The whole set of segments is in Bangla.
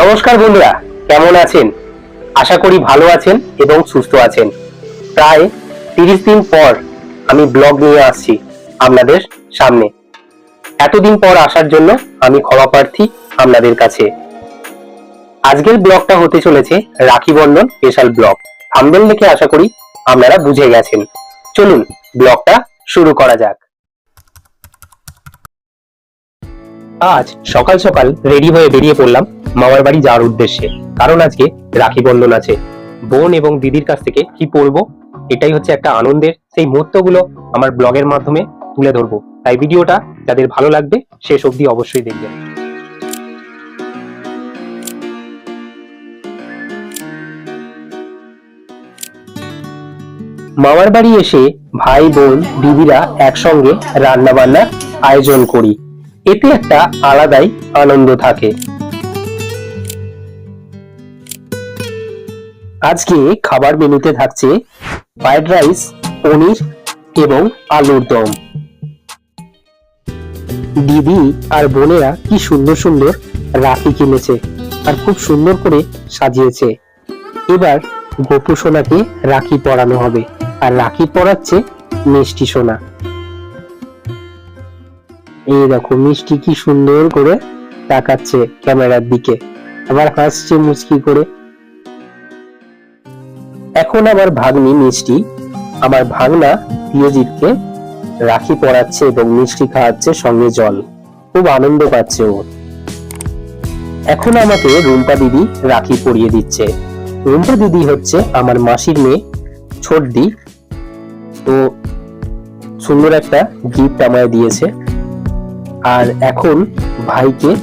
নমস্কার বন্ধুরা, কেমন আছেন? আশা করি ভালো আছেন এবং সুস্থ আছেন। প্রায় তিরিশ দিন পর আমি ব্লগ নিয়ে আসছি আপনাদের সামনে। এতদিন পর আসার জন্য আমি ক্ষমা প্রার্থী আপনাদের কাছে। আজকের ব্লগটা হতে চলেছে Rakhi Bandhan special blog. Thumbnail দেখে আশা করি আপনারা বুঝে গেছেন। চলুন, ব্লগটা শুরু করা যাক। আজ সকাল সকাল রেডি হয়ে বেরিয়ে পড়লাম মামার বাড়ি যাওয়ার উদ্দেশ্যে। কারণ আজকে রাখি বন্ধন আছে। বোন এবং দিদির কাছ থেকে কি পড়ব? এটাই হচ্ছে একটা আনন্দের, সেই মুহূর্তগুলো আমার ব্লগের মাধ্যমে তুলে ধরবো। তাই ভিডিওটা যাদের ভালো লাগবে, শেষ অবধি অবশ্যই দেখবেন। মামার বাড়ি এসে ভাই, বোন, দিদিরা একসঙ্গে রান্না বান্নার আয়োজন করি। এতে একটা আলাদাই আনন্দ থাকে। আজকে খাবার মেনুতে থাকছে ফ্রাইড রাইস, পনির এবং আলুর দম। দিদি আর বোনেরা কি সুন্দর সুন্দর রাখি কিনেছে আর খুব সুন্দর করে সাজিয়েছে। এবার গোপু সোনাকে রাখি পরানো হবে আর রাখি পরাচ্ছে মিষ্টি সোনা। এই দেখো, মিষ্টি কি সুন্দর করে তাকাচ্ছে ক্যামেরার দিকে। আবার হাসছে মুচকি করে। এখন আমার ভাগ্নি মিষ্টি, আমার ভাগনা প্রিয়জিৎকে রাখি পরাচ্ছে এবং মিষ্টি খাওয়াচ্ছে সঙ্গে জল। খুব আনন্দ পাচ্ছে ও। এখন আমাকে রুম্পা দিদি রাখি পরিয়ে দিচ্ছে। রুম্পা দিদি হচ্ছে আমার মাসির মেয়ে, ছোটদি। তো সুন্দর একটা গিফট আমায় দিয়েছে। আর এখন ভাইকে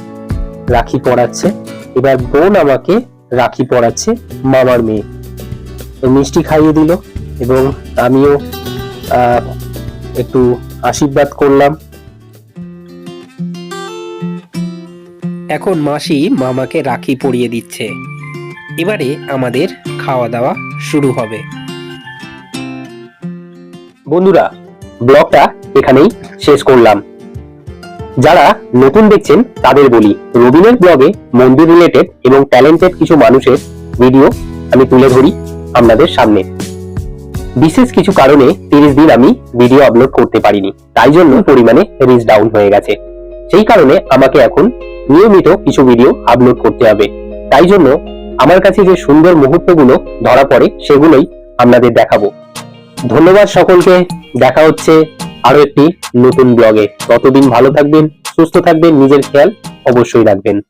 রাখি পড়াচ্ছে এবার বোন আমাকে রাখি পড়াচ্ছে মামার মেয়ে। মিষ্টি খাইয়ে দিল এবং আমিও একটু আশীর্বাদ করলাম। এখন মাসি মামাকে রাখি পরিয়ে দিচ্ছে। এবারে আমাদের খাওয়া দাওয়া শুরু হবে। বন্ধুরা, ব্লগটা এখানেই শেষ করলাম। যারা নতুন দেখছেন, তাদের বলি, রবিনের ব্লগে মন্দির রিলেটেড এবং ট্যালেন্টেড কিছু মানুষের ভিডিও আমি তুলে ধরি আপনাদের সামনে। বিশেষ কিছু কারণে তিরিশ দিন আমি ভিডিও আপলোড করতে পারিনি, তাই জন্য পরিমাণে রিচ ডাউন হয়ে গেছে। সেই কারণে আমাকে এখন নিয়মিত কিছু ভিডিও আপলোড করতে হবে। তাই জন্য আমার কাছে যে সুন্দর মুহূর্তগুলো ধরা পড়ে, সেগুলোই আপনাদের দেখাবো। ধন্যবাদ সকলকে, দেখা হচ্ছে আরও একটি নতুন ব্লগে। ততদিন ভালো থাকবেন সুস্থ থাকবেন নিজের খেয়াল অবশ্যই রাখবেন।